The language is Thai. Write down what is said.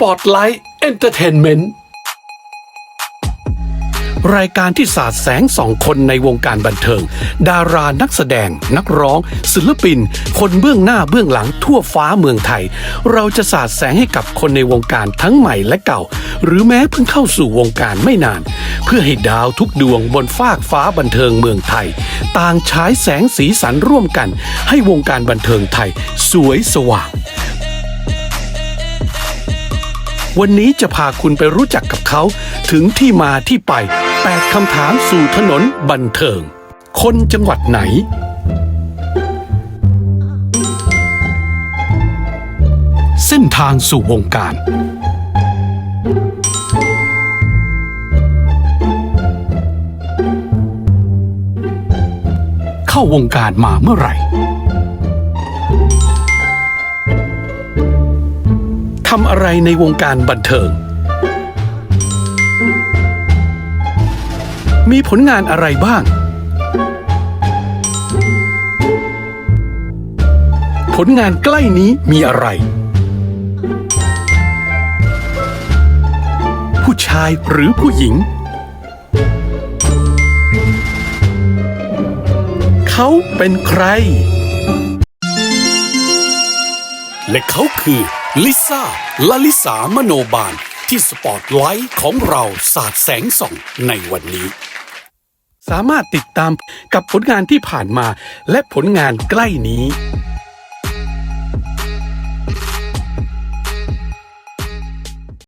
Spotlight Entertainment รายการที่สาดแสงสองคนในวงการบันเทิง ดารานักแสดง นักร้อง ศิลปิน คนเบื้องหน้าเบื้องหลังทั่วฟ้าเมืองไทย เราจะสาดแสงให้กับคนในวงการทั้งใหม่และเก่า หรือแม้เพิ่งเข้าสู่วงการไม่นาน เพื่อให้ดาวทุกดวงบนฟากฟ้าบันเทิงเมืองไทย ต่างฉายแสงสีสันร่วมกัน ให้วงการบันเทิงไทย สวยสว่าง วันนี้จะพาคุณไปรู้จักกับเขา ถึงที่มาที่ไป 8คำถามสู่ถนนบันเทิง คนจังหวัดไหน เส้นทางสู่วงการ เข้าวงการมาเมื่อไหร่ ทำอะไรในวงการบันเทิง มีผลงานอะไรบ้าง ผลงานใกล้นี้มีอะไร ผู้ชายหรือผู้หญิง เขาเป็นใคร และเขาคือ ลิซ่าลลิสามโนบาล ที่สปอตไลท์ของเราสาดแสงส่องในวันนี้ สามารถติดตามกับผลงานที่ผ่านมาและผลงานใกล้นี้